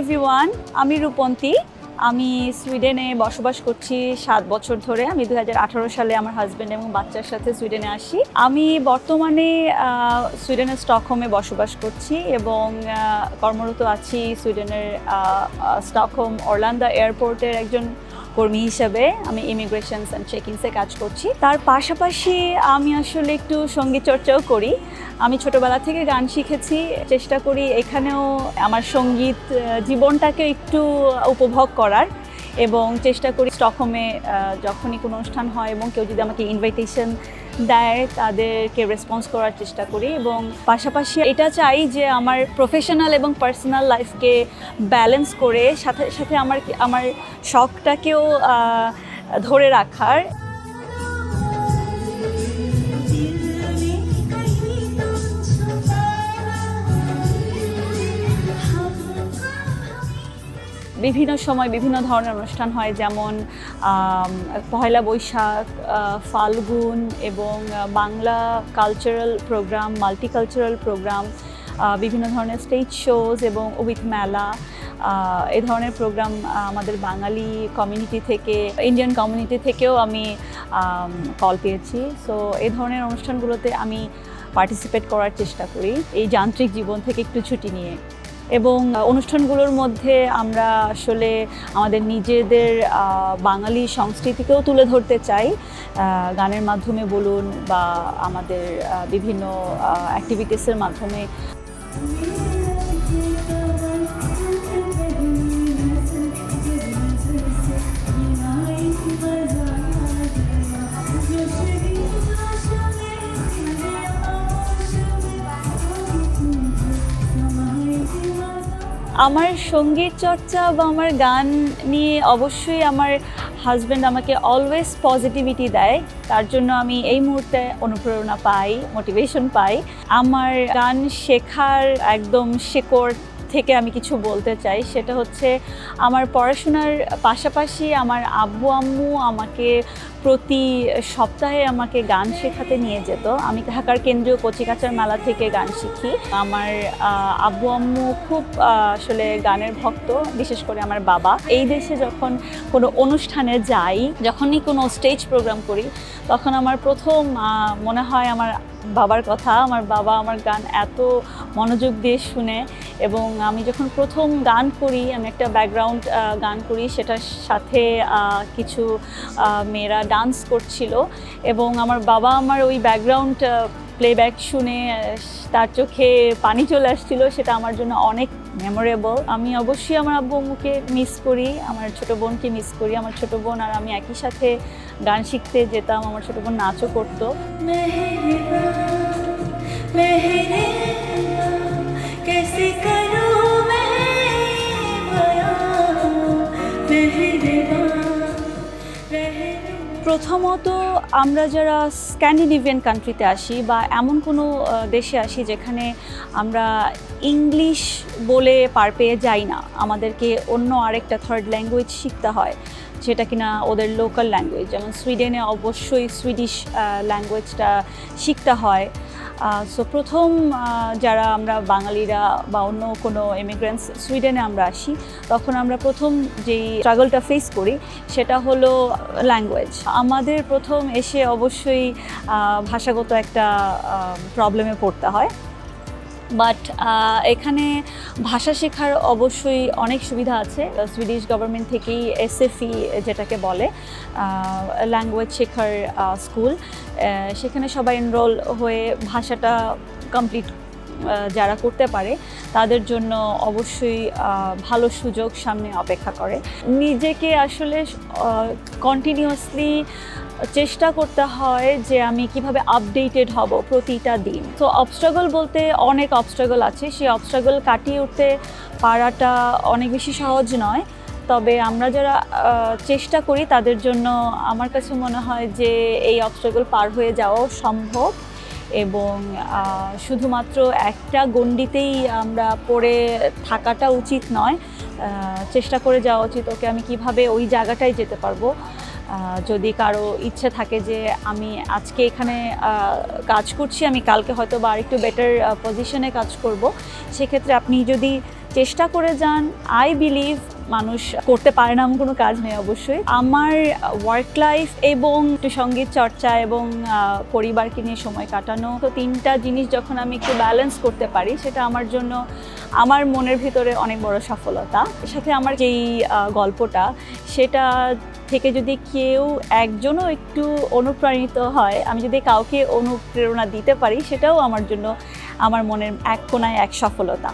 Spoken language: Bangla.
এভরিওয়ান আমি রূপন্তী। আমি সুইডেনে বসবাস করছি সাত বছর ধরে। আমি দু হাজার আঠারো সালে আমার হাজব্যান্ড এবং বাচ্চার সাথে সুইডেনে আসি। আমি বর্তমানে সুইডেনের স্টকহোমে বসবাস করছি এবং কর্মরত আছি সুইডেনের স্টকহোম অরল্যান্ডা এয়ারপোর্টের একজন কর্মী হিসাবে আমি ইমিগ্রেশন অ্যান্ড চেকিংসে কাজ করছি। তার পাশাপাশি আমি আসলে একটু সংগীত চর্চাও করি। আমি ছোটবেলা থেকে গান শিখেছি, চেষ্টা করি এখানেও আমার সংগীত জীবনটাকে একটু উপভোগ করার এবং চেষ্টা করি স্টকহোমে যখনই কোনো অনুষ্ঠান হয় এবং কেউ যদি আমাকে ইনভাইটেশন দেয়, তাদেরকে রেসপন্স করার চেষ্টা করি এবং পাশাপাশি এটা চাই যে আমার প্রফেশনাল এবং পার্সোনাল লাইফকে ব্যালেন্স করে সাথে সাথে আমার আমার শখটাকেও ধরে রাখার। বিভিন্ন সময় বিভিন্ন ধরনের অনুষ্ঠান হয়, যেমন পহেলা বৈশাখ ফাল্গুন এবং Bangla cultural program multicultural program বিভিন্ন ধরনের স্টেজ শোজ এবং উইথ মেলা এ ধরনের প্রোগ্রাম আমাদের বাঙালি কমিউনিটি থেকে ইন্ডিয়ান কমিউনিটি থেকেও আমি কল পেয়েছি। সো এই ধরনের অনুষ্ঠানগুলোতে আমি পার্টিসিপেট করার চেষ্টা করি, এই যান্ত্রিক জীবন থেকে একটু ছুটি নিয়ে। এবং অনুষ্ঠানগুলোর মধ্যে আমরা আসলে আমাদের নিজেদের বাঙালি সংস্কৃতিকেও তুলে ধরতে চাই। গানের মাধ্যমে বলুন বা আমাদের বিভিন্ন অ্যাক্টিভিটিসের মাধ্যমে। আমার সংগীত চর্চা বা আমার গান নিয়ে অবশ্যই আমার হাজব্যান্ড আমাকে অলওয়েজ পজিটিভিটি দেয়। তার জন্য আমি এই মুহূর্তে অনুপ্রেরণা পাই মোটিভেশন পাই। আমার গান শেখার একদম শেকড় থেকে আমি কিছু বলতে চাই। সেটা হচ্ছে, আমার পড়াশোনার পাশাপাশি আমার আব্বু, আম্মু আমাকে প্রতি সপ্তাহে আমাকে গান শেখাতে নিয়ে যেত। আমি ঢাকার কেন্দ্রীয় কচিকাচার মেলা থেকে গান শিখি। আমার আব্বু, আম্মু খুব আসলে গানের ভক্ত, বিশেষ করে আমার বাবা। এই দেশে যখন কোনো অনুষ্ঠানে যাই, যখনই কোনো স্টেজ প্রোগ্রাম করি, তখন আমার প্রথম মনে হয় আমার বাবার কথা, আমার বাবা আমার গান এত মনোযোগ দিয়ে শুনে এবং আমি যখন প্রথম গান করি, আমি একটা ব্যাকগ্রাউন্ড গান করি, সেটার সাথে কিছু মেয়েরা ডান্স করছিল এবং আমার বাবা আমার ওই ব্যাকগ্রাউন্ড প্লেব্যাক শুনে তার চোখে পানি চলে আসছিল, সেটা আমার জন্য অনেক মেমোরেবল আমি অবশ্যই আমার আব্বু আম্মুকে মিস করি, আমার ছোট বোনকে মিস করি, আমার ছোট বোন আর আমি একই সাথে গান শিখতে যেতাম, আমার ছোট বোন নাচও করতো। প্রথমত আমরা যারা স্ক্যান্ডিনেভিয়ান কান্ট্রিতে আসি বা এমন কোনো দেশে আসি যেখানে আমরা ইংলিশ বলে পার পেয়ে যাই না, আমাদেরকে অন্য আরেকটা থার্ড ল্যাঙ্গুয়েজ শিখতে হয়, যেটা কিনা ওদের লোকাল ল্যাঙ্গুয়েজ যেমন সুইডেনে অবশ্যই সুইডিশ ল্যাঙ্গুয়েজটা শিখতে হয়। সো প্রথম যারা আমরা বাঙালিরা বা অন্য কোনো এমিগ্রেন্টস সুইডেনে আমরা আসি, তখন আমরা প্রথম যেই স্ট্রাগলটা ফেস করি, সেটা হলো ল্যাঙ্গুয়েজ আমাদের প্রথম এসে অবশ্যই ভাষাগত একটা প্রবলেমে পড়তে হয়। বাট এখানে ভাষা শেখার অবশ্যই অনেক সুবিধা আছে। সুইডিশ গভর্নমেন্ট থেকেই এসএফই যেটাকে বলে ল্যাঙ্গুয়েজ শেখার স্কুল সেখানে সবাই এনরোল হয়ে ভাষাটা কমপ্লিট যারা করতে পারে, তাদের জন্য অবশ্যই ভালো সুযোগ সামনে অপেক্ষা করে। নিজেকে আসলে কন্টিনিউয়াসলি চেষ্টা করতে হয় যে আমি কীভাবে আপডেটেড হব প্রতিটা দিন। তো অবস্ট্রাগল বলতে অনেক অবস্ট্রাগল আছে। সেই অবস্ট্রাগল কাটিয়ে উঠতে পারাটা অনেক বেশি সহজ নয়। তবে আমরা যারা চেষ্টা করি, তাদের জন্য আমার কাছে মনে হয় যে এই অবস্ট্রাগল পার হয়ে যাওয়াও সম্ভব। এবং শুধুমাত্র একটা গণ্ডিতেই আমরা পড়ে থাকাটা উচিত নয়। চেষ্টা করে যাওয়া উচিত ওকে আমি কীভাবে ওই জায়গাটায় যেতে পারব। যদি কারও ইচ্ছে থাকে যে আমি আজকে এখানে কাজ করছি, আমি কালকে হয়তো বা আরেকটু বেটার পজিশনে কাজ করব, সেক্ষেত্রে আপনি যদি চেষ্টা করে যান। আই বিলিভ মানুষ করতে পারে না, এমন কোনো কাজ নেই অবশ্যই। আমার ওয়ার্ক লাইফ এবং একটু সংগীত চর্চা এবং পরিবারকে নিয়ে সময় কাটানো, তো তিনটা জিনিস যখন আমি একটু ব্যালেন্স করতে পারি, সেটা আমার জন্য আমার মনের ভিতরে অনেক বড় সফলতা। এর সাথে আমার যেই গল্পটা, সেটা থেকে যদি কেউ একজনও একটু অনুপ্রাণিত হয়, আমি যদি কাউকে অনুপ্রেরণা দিতে পারি, সেটাও আমার জন্য, আমার মনের এক কোনায় এক সফলতা।